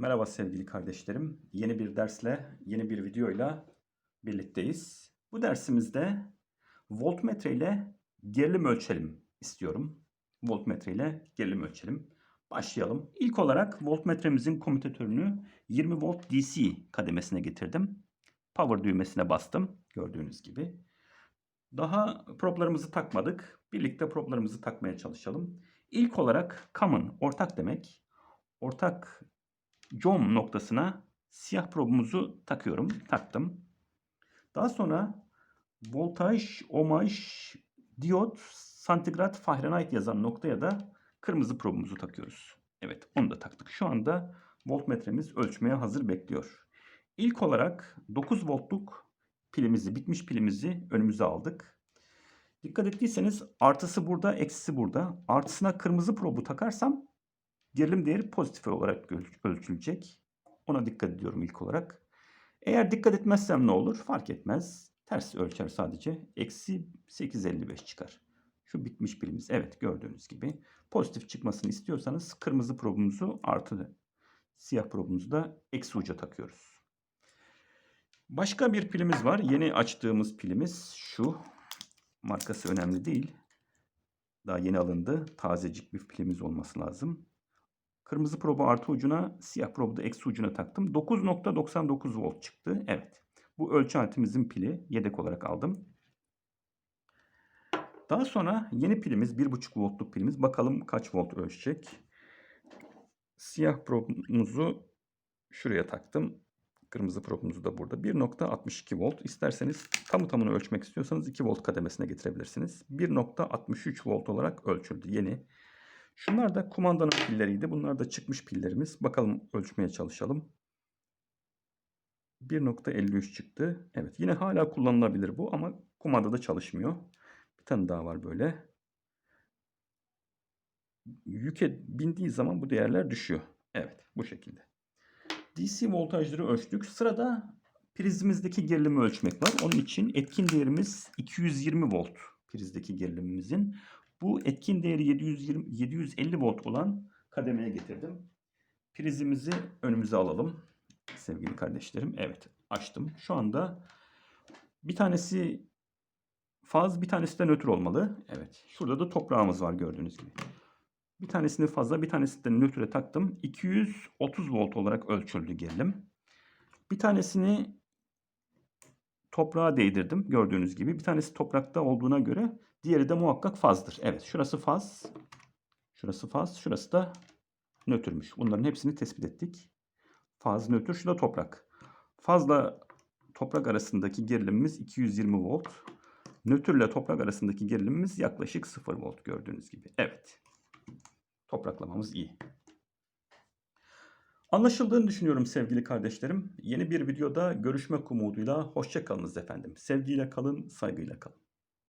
Merhaba sevgili kardeşlerim. Yeni bir dersle, yeni bir videoyla birlikteyiz. Bu dersimizde voltmetre ile gerilim ölçelim istiyorum. Voltmetre ile gerilim ölçelim. Başlayalım. İlk olarak voltmetremizin komutatörünü 20 volt DC kademesine getirdim. Power düğmesine bastım gördüğünüz gibi. Daha proplarımızı takmadık. Birlikte proplarımızı takmaya çalışalım. İlk olarak common ortak demek. Ortak com noktasına siyah probumuzu takıyorum. Taktım. Daha sonra voltaj, ohmaj, diyot, santigrat, Fahrenheit yazan noktaya da kırmızı probumuzu takıyoruz. Evet onu da taktık. Şu anda voltmetremiz ölçmeye hazır bekliyor. İlk olarak 9 voltluk pilimizi, bitmiş pilimizi önümüze aldık. Dikkat ettiyseniz artısı burada, eksisi burada. Artısına kırmızı probu takarsam gerilim değeri pozitif olarak öl- ölçülecek. Ona dikkat ediyorum ilk olarak. Eğer dikkat etmezsem ne olur? Fark etmez. Ters ölçer sadece. Eksi 855 çıkar. Şu bitmiş pilimiz. Evet gördüğünüz gibi. Pozitif çıkmasını istiyorsanız kırmızı probumuzu artı siyah probumuzu da eksi uca takıyoruz. Başka bir pilimiz var. Yeni açtığımız pilimiz şu. Markası önemli değil. Daha yeni alındı. Tazecik bir pilimiz olması lazım. Kırmızı probu artı ucuna, siyah probu da eksi ucuna taktım. 9.99 volt çıktı. Evet. Bu ölçü aletimizin pili. Yedek olarak aldım. Daha sonra yeni pilimiz 1.5 voltluk pilimiz. Bakalım kaç volt ölçecek. Siyah probumuzu şuraya taktım. Kırmızı probumuzu da burada. 1.62 volt. İsterseniz tamı tamını ölçmek istiyorsanız 2 volt kademesine getirebilirsiniz. 1.63 volt olarak ölçüldü. Yeni. Şunlar da kumandanın pilleriydi. Bunlar da çıkmış pillerimiz. Bakalım ölçmeye çalışalım. 1.53 çıktı. Evet yine hala kullanılabilir bu ama kumandada çalışmıyor. Bir tane daha var böyle. Yüke bindiği zaman bu değerler düşüyor. Evet bu şekilde. DC voltajları ölçtük. Sırada prizimizdeki gerilimi ölçmek var. Onun için etkin değerimiz 220 volt prizdeki gerilimimizin. Bu etkin değeri 720, 750 volt olan kademeye getirdim. Prizimizi önümüze alalım. Sevgili kardeşlerim. Evet açtım. Şu anda bir tanesi faz bir tanesi de nötr olmalı. Evet. Şurada da toprağımız var gördüğünüz gibi. Bir tanesini fazla bir tanesini de nötre taktım. 230 volt olarak ölçüldü gerilim. Bir tanesini toprağa değdirdim gördüğünüz gibi. Bir tanesi toprakta olduğuna göre diğeri de muhakkak fazdır. Evet şurası faz. Şurası faz. Şurası da nötrmüş. Bunların hepsini tespit ettik. Faz, nötr, şu da toprak. Fazla toprak arasındaki gerilimimiz 220 volt. Nötr ile toprak arasındaki gerilimimiz yaklaşık 0 volt gördüğünüz gibi. Evet. Topraklamamız iyi. Anlaşıldığını düşünüyorum sevgili kardeşlerim. Yeni bir videoda görüşmek umuduyla hoşça kalınız efendim. Sevgiyle kalın, saygıyla kalın.